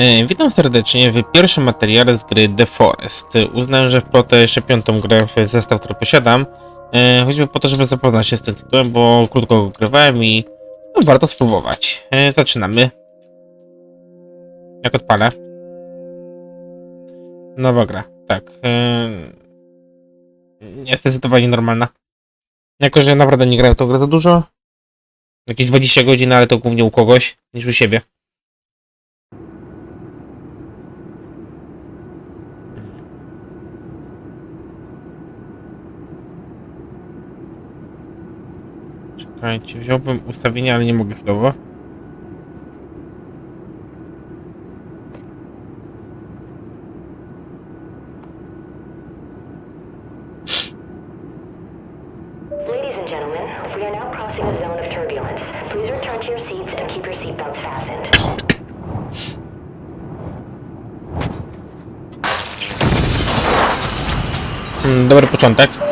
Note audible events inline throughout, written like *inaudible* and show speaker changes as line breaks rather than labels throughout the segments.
E, Witam serdecznie w pierwszym materiale z gry The Forest. Uznałem, że po tę jeszcze piątą grę w zestaw, który posiadam, e, choćby po to, żeby zapoznać się z tym tytułem, bo krótko go grywałem i no, warto spróbować. E, Zaczynamy. Jak odpalę? Nowa gra, tak. Jest zdecydowanie normalna. Jako, że naprawdę nie grałem w tą grę dużo, jakieś 20 godzin, ale to głównie u kogoś niż u siebie. Czekajcie, wziąłbym ustawienia, ale nie mogę chwilowo.
Ladies and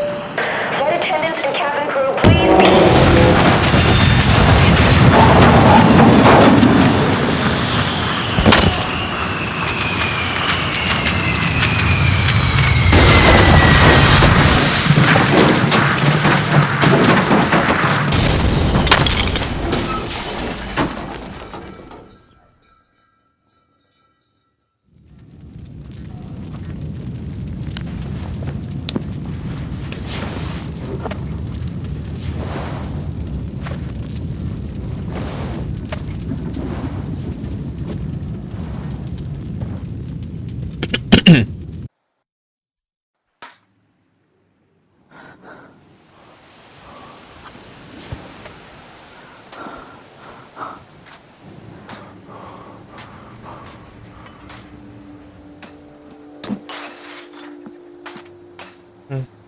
Mm,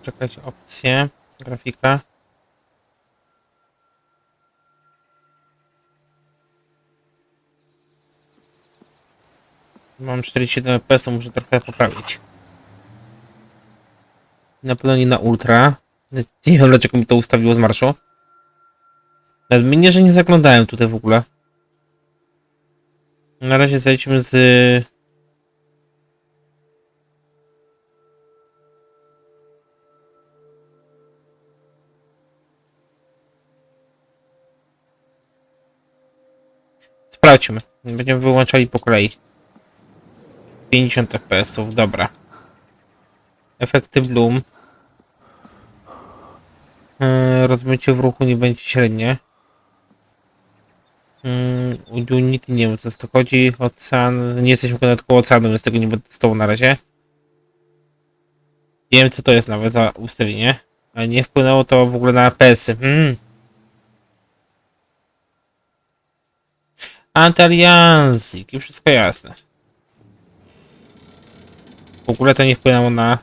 Czekajcie, opcje, grafika. Mam 47 fps, muszę trochę poprawić. Na pewno nie na ultra. Nie wiem dlaczego mi to ustawiło z marszu. Mnie, że nie zaglądałem tutaj w ogóle. Na razie zejdźmy z Sprawdźmy. Będziemy wyłączali po kolei. 50 fps, dobra. Efekty Bloom. Yy, rozmycie w ruchu nie będzie średnie. Yy, Unity nie wiem co z to chodzi. Ocean. Nie jesteśmy ponad koło oceanu, więc tego nie będę testował na razie. Nie wiem co to jest nawet za ustawienie. Ale nie wpłynęło to w ogóle na FPS-y. Hmm. Antalianzik i wszystko jasne. Ogóle to nie wpłynęło na...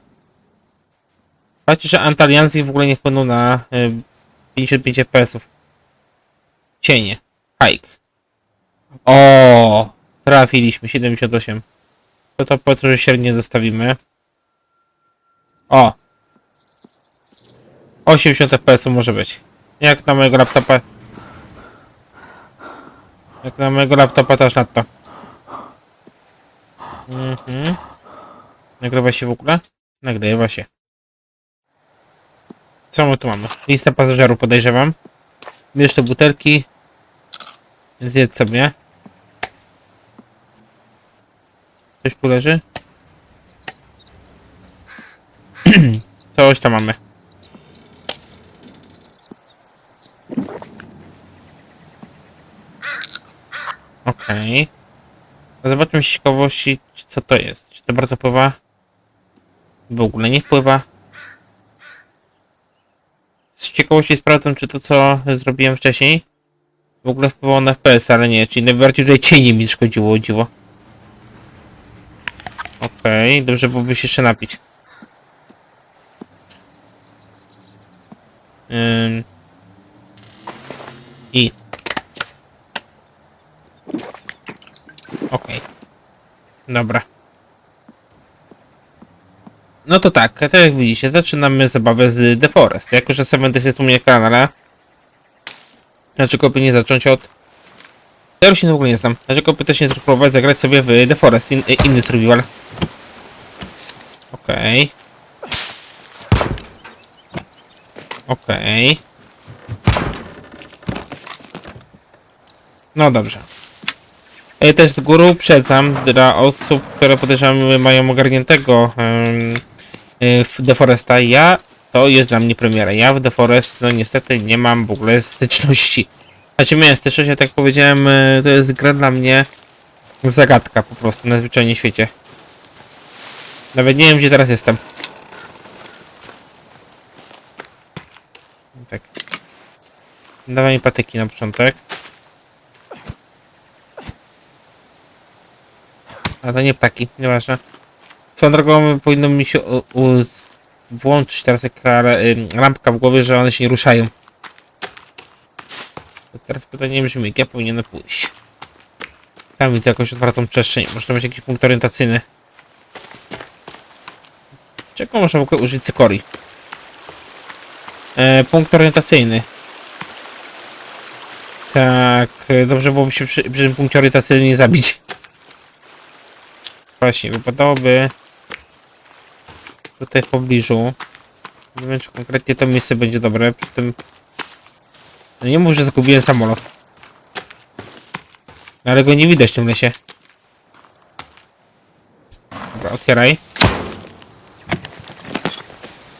Patrzcie, że Antalianzik w ogóle nie wpłynął na y, 55 FPS-ów. Cienie. Hike. O, Trafiliśmy. 78. To to powiedzmy, że średnie zostawimy. O! 80 FPS może być. Jak na mojego laptopa. Jak na mojego laptopa też na to. Mhm. Nagrywa się w ogóle? Nagrywa się. Co my tu mamy? Lista pasażerów podejrzewam. Bierz te butelki. Zjedz sobie. Coś tu leży? *clears throat* Coś tam mamy. Okej. Okay. Zobaczmy ciekawości, co to jest. Czy to bardzo pływa? W ogóle nie wpływa. Z ciekawości sprawdzam, czy to, co zrobiłem wcześniej, w ogóle wpływało na FPS, ale nie. Czyli najbardziej tutaj cienie mi szkodziło, dziwo. Okej, okay. dobrze byłoby się jeszcze napić. Ym. I Okej. Dobra. No to tak, tak jak widzicie, zaczynamy zabawę z The Forest. Jako, że Seventy jest u mnie kanale, dlaczego by nie zacząć od Ja się w ogóle nie znam. Dlaczego pytasz się spróbować zagrać sobie w The Forest, in, inny survival? Okej. Okej. No dobrze. E, Też z góry uprzedzam dla osób, które podejrzewam mają ogarniętego e, w The Foresta. Ja, to jest dla mnie premiera. Ja w The Forest, no niestety nie mam w ogóle styczności. Znaczy miałem styczność, jak powiedziałem, e, to jest gra dla mnie zagadka po prostu na zwyczajnie świecie. Nawet nie wiem, gdzie teraz jestem. Tak. Dawaj mi patyki na początek. A to nie ptaki, nieważne. Swoją drogą powinno mi się u, u, włączyć teraz taka lampka w głowie, że one się nie ruszają. Teraz pytanie brzmi, jak ja powinienem pójść? Tam widzę jakąś otwartą przestrzeń. Może to być jakiś punkt orientacyjny. Czego można w ogóle użyć cykorii? E, punkt orientacyjny. Tak, dobrze byłoby się przy, przy tym punkcie orientacyjnym nie zabić. Właśnie, wypadałoby tutaj w pobliżu. Nie wiem, czy konkretnie to miejsce będzie dobre. Przy tym. No nie mów, że zgubiłem samolot. No ale go nie widać w tym lesie. Dobra, otwieraj.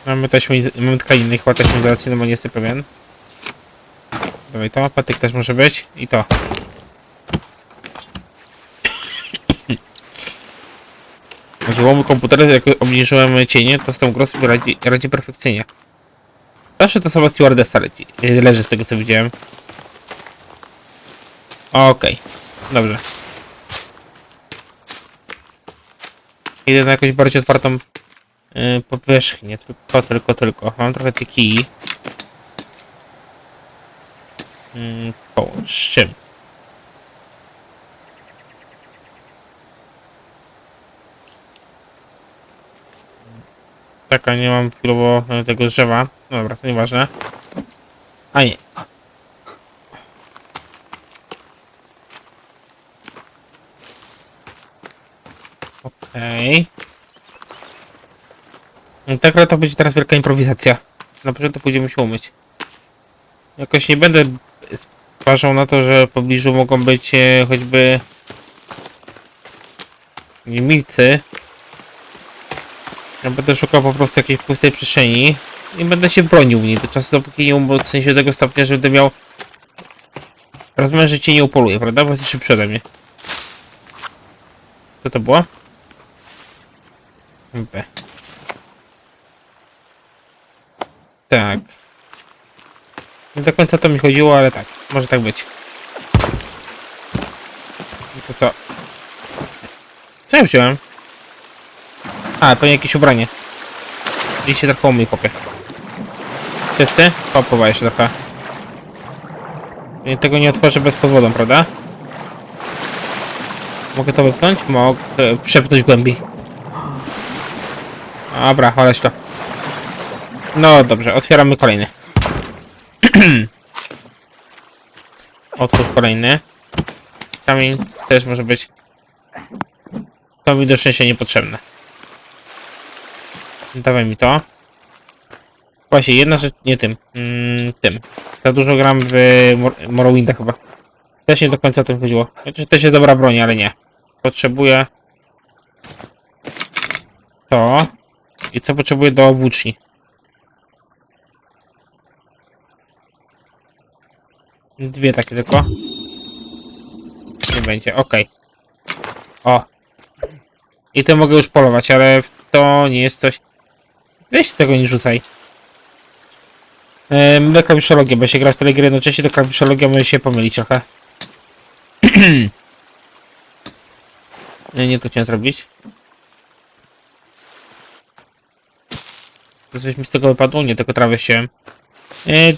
Mamy taśmę, mamy tkaniny, chyba taśmę izolacyjną, bo nie jestem pewien. Dawaj to, patyk też może być. I to. Chodziło mój komputer, jak obniżyłem cienie, to z tą grą sobie radzi, radzi perfekcyjnie. Zawsze to sama stewardessa leci, leży z tego co widziałem. Okej, dobrze. Idę na jakąś bardziej otwartą yy, powierzchnię, tylko, tylko, tylko. Mam trochę tych kij. Yy, połącz z czym? A nie mam chwilowo e, tego drzewa. Dobra, to nieważne. A nie. Okej. Okay. Tak, to będzie teraz wielka improwizacja. Na początku pójdziemy się umyć. Jakoś nie będę zważał na to, że w pobliżu mogą być e, choćby milcy. Ja będę szukał po prostu jakiejś pustej przestrzeni i będę się bronił w niej do czasu, dopóki nie umocnię się tego stopnia, że będę miał rozmiar cię nie upoluje, prawda? Bo jest szybszy ode mnie. Co to było? B. Tak. Nie do końca to mi chodziło, ale tak. Może tak być. I to co? Co ja wziąłem? A, to jakieś ubranie. I się trochę umyj, chłopie. Czysty? Popływa jeszcze trochę. Tego nie otworzę bez podwodą, prawda? Mogę to wypchnąć? Mogę przepchnąć głębiej. Dobra, ależ to. No dobrze, otwieramy kolejny. *clears throat* Otwórz kolejny. Kamień też może być. To mi do szczęścia niepotrzebne. Dawaj mi to. Właśnie, jedna rzecz, nie tym, mm, tym. Za dużo gram w Mor Morrowinda chyba. Też nie do końca o tym chodziło. Chociaż też jest dobra broń, ale nie. Potrzebuję to. I co potrzebuję do włóczni? Dwie takie tylko. Nie będzie, okej. O. I to mogę już polować, ale to nie jest coś... Weź tego nie rzucaj. Eee, Mylę klawiszologię, bo się gra w tyle gry jednocześnie, to klawiszologia może się pomylić trochę. *clears throat* nie, nie to chciałem zrobić. To coś mi z tego wypadło? Nie, tylko trawę chciałem. Eee,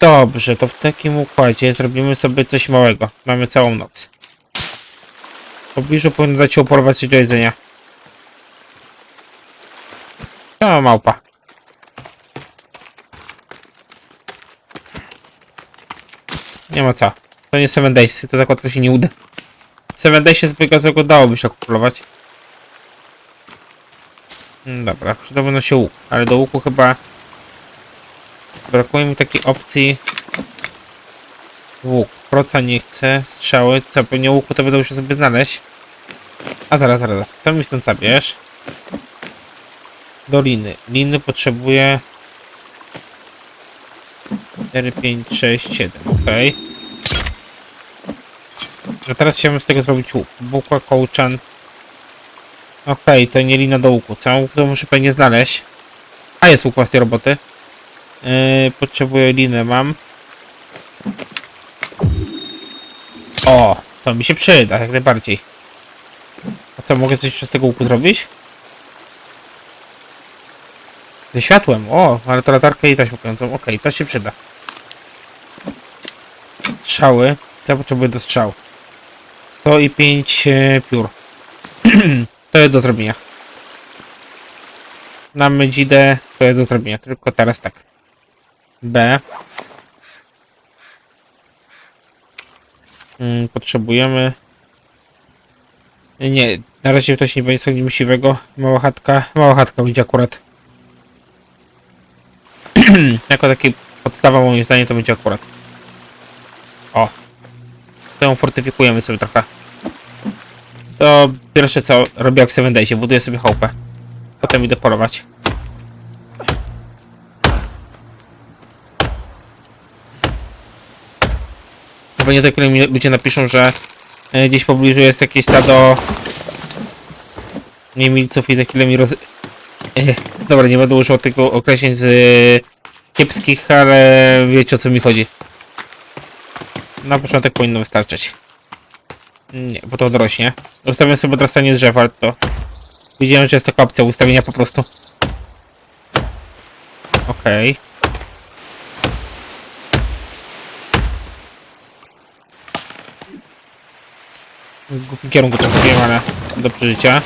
dobrze, to w takim układzie zrobimy sobie coś małego. Mamy całą noc. W pobliżu powinno dać się upolować coś do jedzenia. To małpa. Nie ma co. To nie 7 Days, to tak łatwo się nie uda. 7 Daysie zbyga złego dałoby się okupować. Mm, Dobra, przydałby się łuk, ale do łuku chyba brakuje mi takiej opcji łuk. Proca nie chcę, strzały, co pewnie łuku to będę musiał sobie znaleźć. A zaraz, zaraz, to mi stąd zabierz. Do liny. Liny potrzebuję 4, 5, 6, 7, okej. No teraz chciałbym z tego zrobić łuk. Bukła, kołczan. Okej, to nie lina do łuku. Całą łuk to muszę pewnie znaleźć. A jest łuk własnej roboty. Yy, potrzebuję linę, mam. O, to mi się przyda, jak najbardziej. A co, mogę coś z tego łuku zrobić? Ze światłem, o, ale to latarkę i taśmę kojącą. Okej, to się przyda. Strzały. Co potrzebuję do strzału? To i 5 e, piór. *clears throat* to jest do zrobienia. Na Medzidę to jest do zrobienia, tylko teraz tak. B. Mm, potrzebujemy... Nie, na razie to się nie będzie nic musiwego. Mała chatka. Mała chatka będzie akurat. *clears throat* jako taki podstawa moim zdaniem to będzie akurat. O. To ją fortyfikujemy sobie trochę. To pierwsze co robię jak 7 Daysie, buduję sobie chałupę. Potem idę polować. Pewnie za chwilę mi ludzie napiszą, że e, gdzieś w pobliżu jest jakieś stado niemilców i za chwilę mi roz... *laughs* Dobra, nie będę używał tego określeń z kiepskich, ale wiecie o co mi chodzi. Na początek powinno wystarczyć. Nie, bo to odrośnie. Ustawiam sobie odrastanie drzew, ale to... Widziałem, że jest taka opcja ustawienia po prostu. Okej. W głupim kierunku trochę wiem, ale do przeżycia.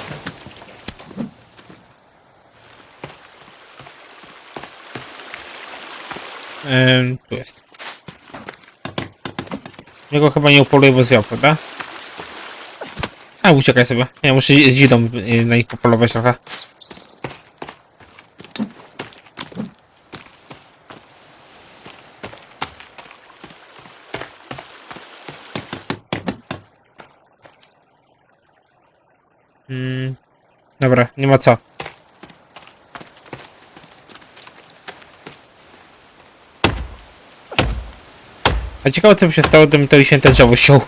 Ym, tu jest. Jego chyba nie upoluję, bo zwiał, prawda? A, uciekaj sobie. Ja muszę z dzidą y, na nich popolować trochę. Mm, dobra, nie ma co. A ciekawe co by się stało, gdybym to święte drzewo siął.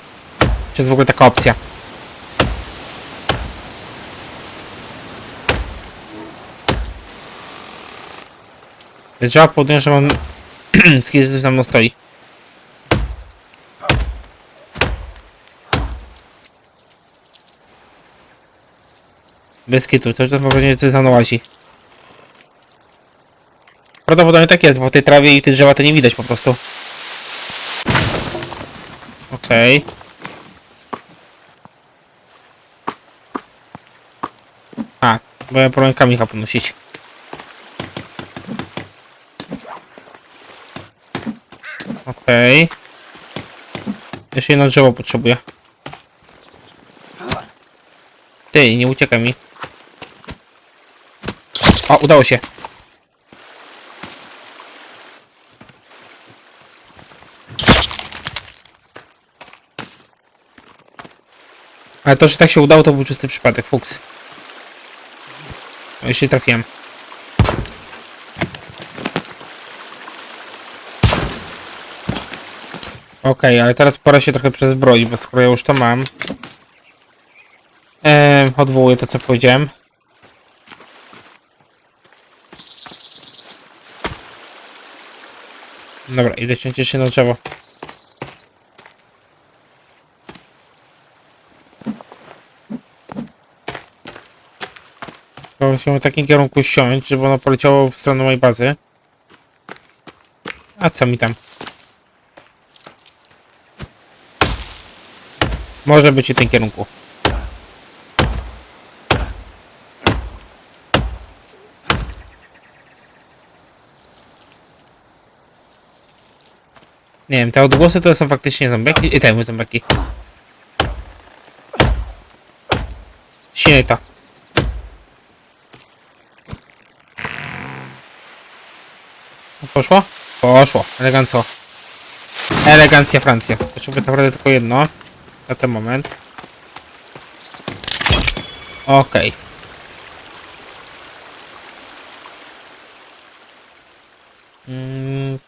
Czy jest w ogóle taka opcja? Drzewa powodują, że mam *clears throat* skizy, coś tam mną stoi. Bez kitu, coś tam pewnie coś mną łazi. Prawdopodobnie tak jest, bo w tej trawie i te drzewa to nie widać po prostu. Okej. A, bo ja podnosić. Okej. Jeszcze jedno drzewo potrzebuję. Ty, nie ucieka mi. O, udało się. Ale to, że tak się udało, to był czysty przypadek, fuks. Nie trafiłem. Okej, ale teraz pora się trochę przezbroić, bo skoro ja już to mam... Eee, odwołuję to, co powiedziałem. Dobra, idę ciąć jeszcze na drzewo. To musimy w takim kierunku ściąć, żeby ono poleciało w stronę mojej bazy. A co mi tam? Może być w tym kierunku. Nie wiem, te odgłosy to są faktycznie zombiaki. I mówię zombiaki. Silniej Poszło? Poszło. Elegancko. Elegancja Francja. Potrzebuję tak naprawdę tylko jedno. Na ten moment. Okej. Mm.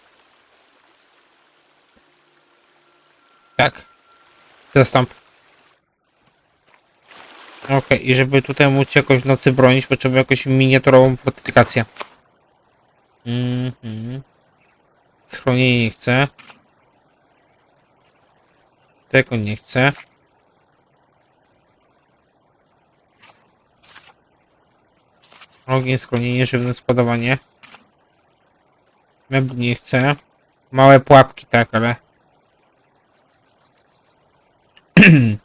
Tak. Zastąp. Okej, i żeby tutaj móc jakoś w nocy bronić, potrzebuję jakąś miniaturową fortyfikację. Mhm. Schronienie nie chcę. Tego nie chcę. Ogień, schronienie, żywne składowanie. Mebli nie chcę. Małe pułapki, tak, ale... *clears throat*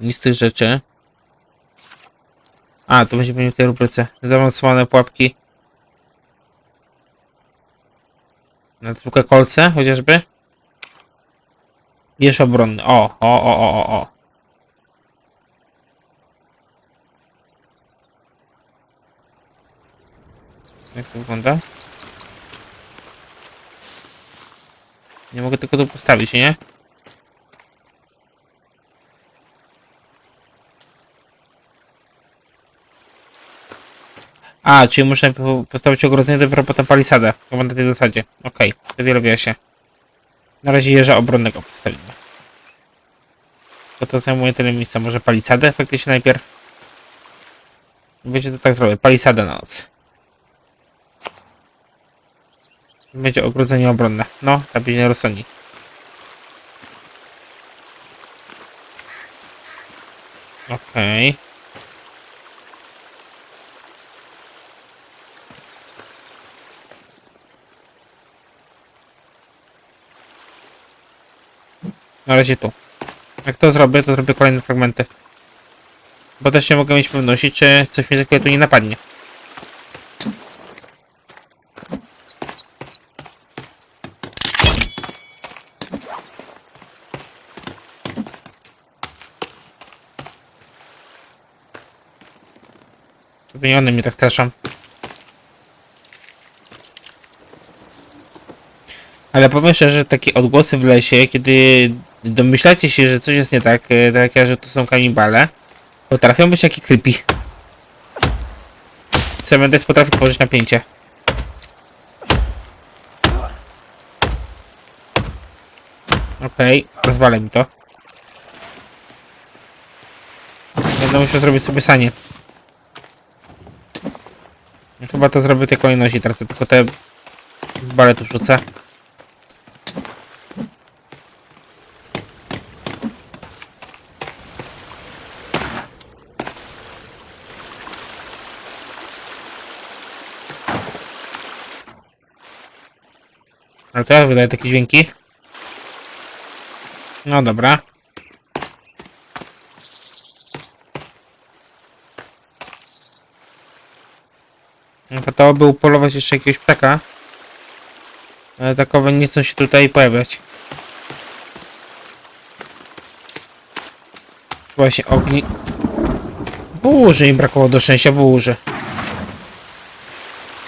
Nic z tych rzeczy. A, tu będzie pewnie w tej rubryce. Zaawansowane pułapki. Na zwykłe kolce chociażby. Wiesz obronny. O, o, o, o, o, o. Jak to wygląda? Nie mogę tylko tu postawić, nie? A, czyli muszę po- postawić ogrodzenie, dopiero potem palisadę. Chyba na tej zasadzie. Okej, to wiele się. Na razie jeża obronnego postawimy. Bo to zajmuje tyle miejsca. Może palisadę faktycznie najpierw? Wiecie, to tak zrobię. Palisadę na noc. Będzie ogrodzenie obronne. No, ta nie rozsądzi. Okej. Na razie tu. Jak to zrobię, to zrobię kolejne fragmenty. Bo też nie mogę mieć pewności, czy coś mnie za chwilę tu nie napadnie. Pewnie one mnie tak straszą. Ale powiem szczerze, takie odgłosy w lesie, kiedy domyślacie się, że coś jest nie tak, e, tak jak, że to są kanibale, potrafią być takie creepy. Cementex potrafi tworzyć napięcie. Okej, rozwalę mi to. Będę musiał zrobić sobie sanie. Chyba to zrobię tej kolejności, teraz tylko te bale tu rzucę. Ale to ja wydaję takie dźwięki. No dobra. No to to by upolować jeszcze jakiegoś ptaka. Ale takowe nie chcą się tutaj pojawiać. Właśnie ogni... Burzy mi brakowało do szczęścia, burzy.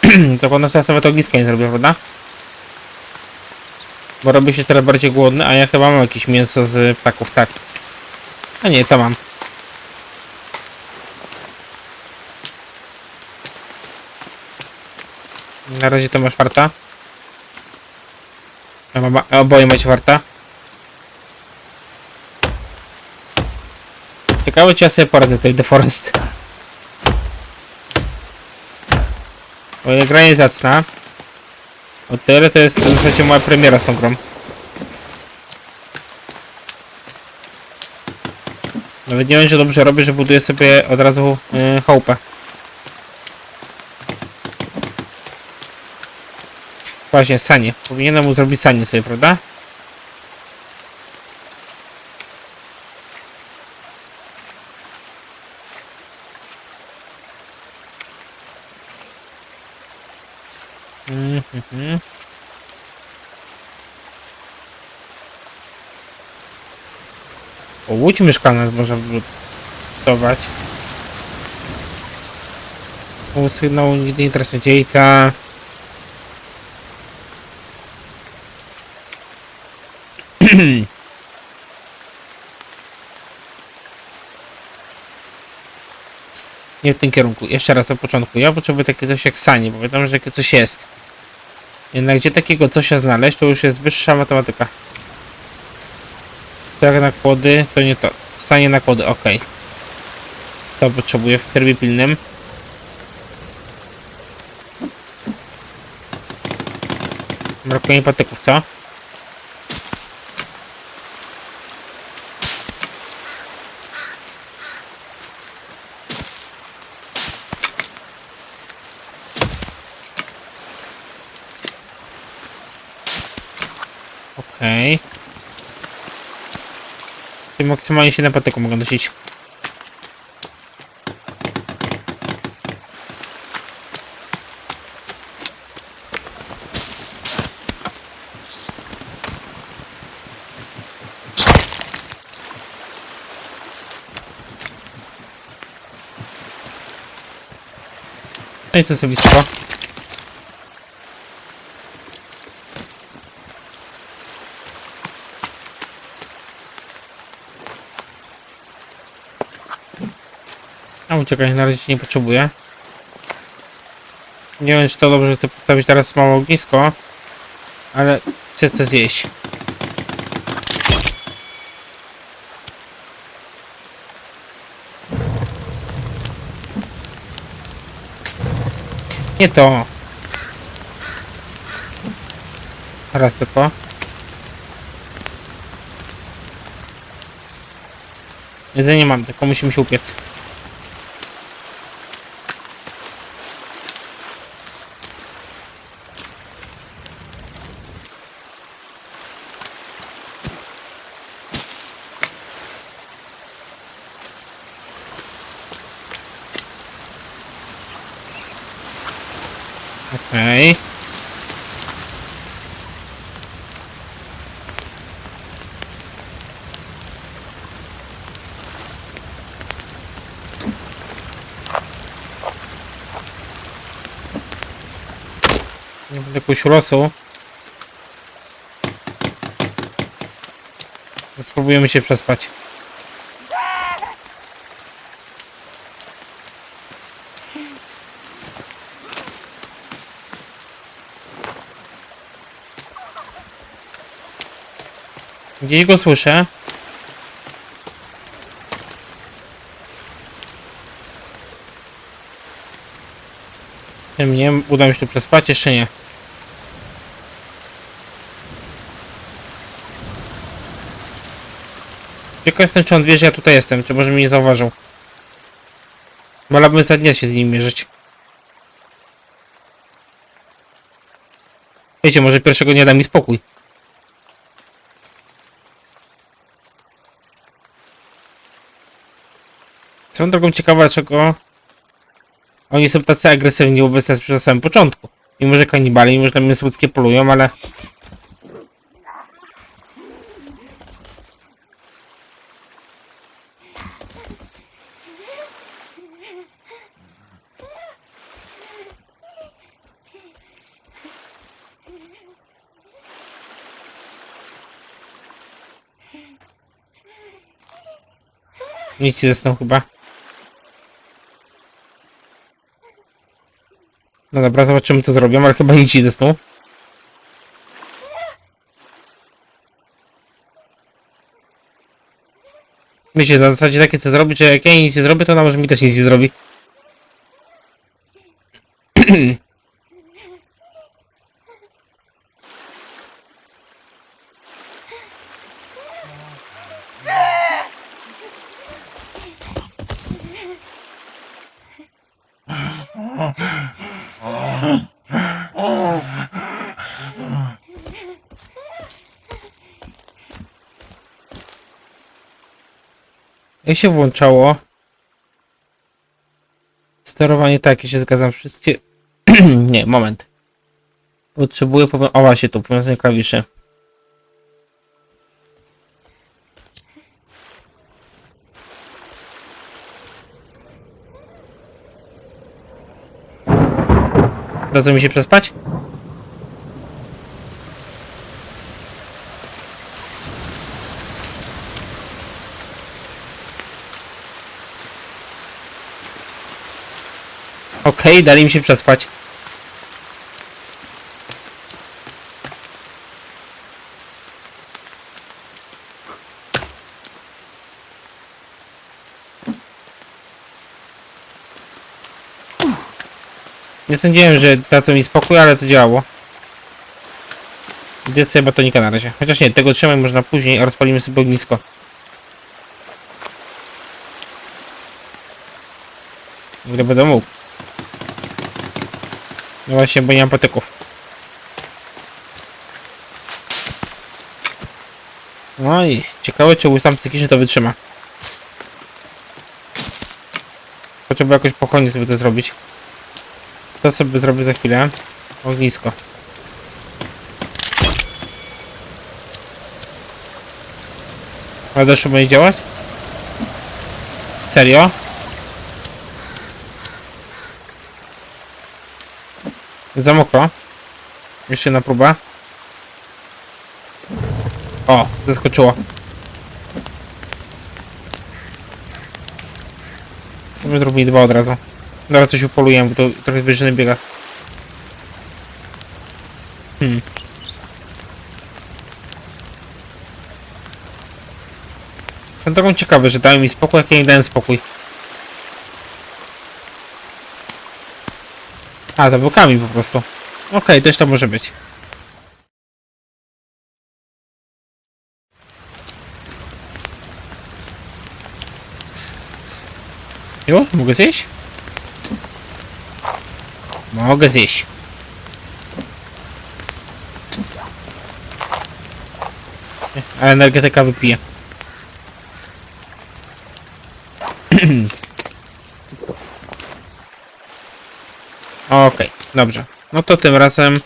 *clears throat* Zakładam, że ja sobie to ogniska nie zrobię, prawda? Bo robię się coraz bardziej głodny, a ja chyba mam jakieś mięso z ptaków, tak. A nie, to mam. Na razie to masz warta. A mama, oboje macie warta. Ciekawe czy ja sobie poradzę tej The Forest. Moja gra jest zacna. O tyle to jest zasadzie moja premiera z tą grą. Nawet nie wiem, czy dobrze robię, że buduję sobie od razu yy, chałupę. Właśnie, sanie. Powinienem mu zrobić sanie sobie, prawda? Mm -hmm. O, łódź mieszkalna można wrzutować. O, sygnał nigdy nie traci dziejka. *clears throat* Nie w tym kierunku. Jeszcze raz od początku. Ja potrzebuję takie coś jak sanie, bo wiadomo, że takie coś jest. Jednak gdzie takiego cosia znaleźć, to już jest wyższa matematyka. Strach na kłody, to nie to. Stanie na kłody, ok. To potrzebuję w trybie pilnym. Brakuje patyków, co? Okej. Okay. maksymalnie 7 patyków mogę nosić. No i co sobie z uciekać na razie nie potrzebuję. Nie wiem czy to dobrze chcę postawić teraz małe ognisko, ale chcę coś zjeść. Nie to. Raz tylko. Jedzenie mam, tylko musimy się upiec. Okej. Nie będę jakąś rosą. Spróbujemy się przespać. Gdzieś go słyszę. Tym nie uda mi się tu przespać, jeszcze nie. Ciekaw jestem, czy on wie, że ja tutaj jestem, czy może mnie nie zauważył. Wolałbym za dnia się z nim mierzyć. Wiecie, może pierwszego nie da mi spokój. Swoją drogą ciekawa, dlaczego oni są tacy agresywni wobec nas na samym początku. Mimo, że kanibali, mimo, że mięso ludzkie polują, ale... Nic ci zasnął chyba. No dobra, zobaczymy co zrobią, ale chyba nic ci zasnął. Wiecie, na zasadzie takie co zrobić, że jak ja nic nie zrobię, to ona może mi też nic nie zrobi. *clears throat* Jak się włączało? Sterowanie takie się zgadzam. Wszystkie... *clears throat* nie, moment. Potrzebuję... Powią... O właśnie, tu powiązanie klawiszy. Da mi się przespać? Okej, dali mi się przespać. Nie sądziłem, że dadzą mi spokój, ale to działało. Gdzie sobie batonika na razie. Chociaż nie, tego trzymaj można później, a rozpalimy sobie ognisko. Gdy będę mógł. No właśnie, bo nie mam patyków. No i ciekawe, czy łysam psychiczny to wytrzyma. Potrzeba jakoś pochodnie sobie to zrobić. To sobie zrobię za chwilę. Ognisko. A deszczu będzie działać? Serio? Za mokro. Jeszcze na próbę. O, zaskoczyło. Co zrobili dwa od razu? Dobra, coś upoluję, bo to trochę wyżyny biega. Hmm. Są taką ciekawe, że dają mi spokój, jak ja im dałem spokój. A, to był kamień po prostu. Okej, też to może być. Już? Mogę zjeść? Mogę zjeść. A energetyka wypiję. Okej, dobrze. No to tym razem...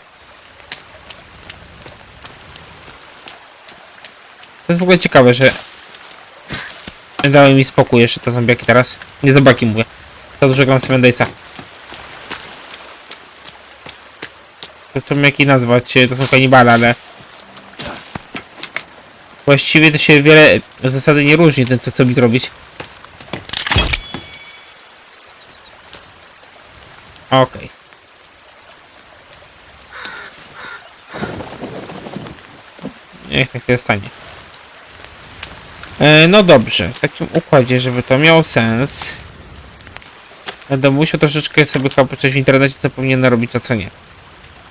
To jest w ogóle ciekawe, że... Dały mi spokój jeszcze te zombiaki teraz. Nie zombiaki mówię. Za dużo gram Seven. To są jak nazwać, to są kanibale, ale... Właściwie to się wiele zasady nie różni, ten co chce mi zrobić. Okej. Niech tak chwilę stanie. E, no dobrze, w takim układzie, żeby to miało sens. Będę musiał troszeczkę sobie chyba coś w internecie, co powinienem robić, a co nie.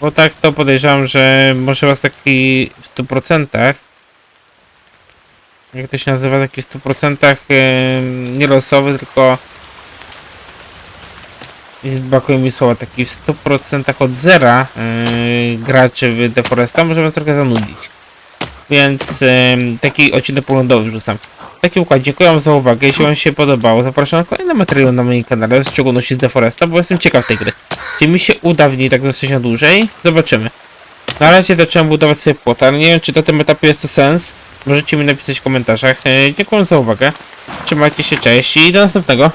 Bo tak to podejrzewam, że może was taki w 100% jak to się nazywa, taki w 100% yy, nie losowy, tylko i brakuje mi słowa, taki w 100% od zera yy, graczy w Deforesta może was trochę zanudzić. Więc yy, taki odcinek poglądowy wrzucam. Taki układ, dziękuję wam za uwagę, jeśli wam się podobało, zapraszam na kolejne materiały na moim kanale, w szczególności z Deforesta, bo jestem ciekaw tej gry. Czy mi się uda w niej tak zostać na dłużej? Zobaczymy. Na razie zacząłem budować sobie płot, ale nie wiem czy na tym etapie jest to sens. Możecie mi napisać w komentarzach. E, Dziękuję za uwagę. Trzymajcie się, cześć i do następnego.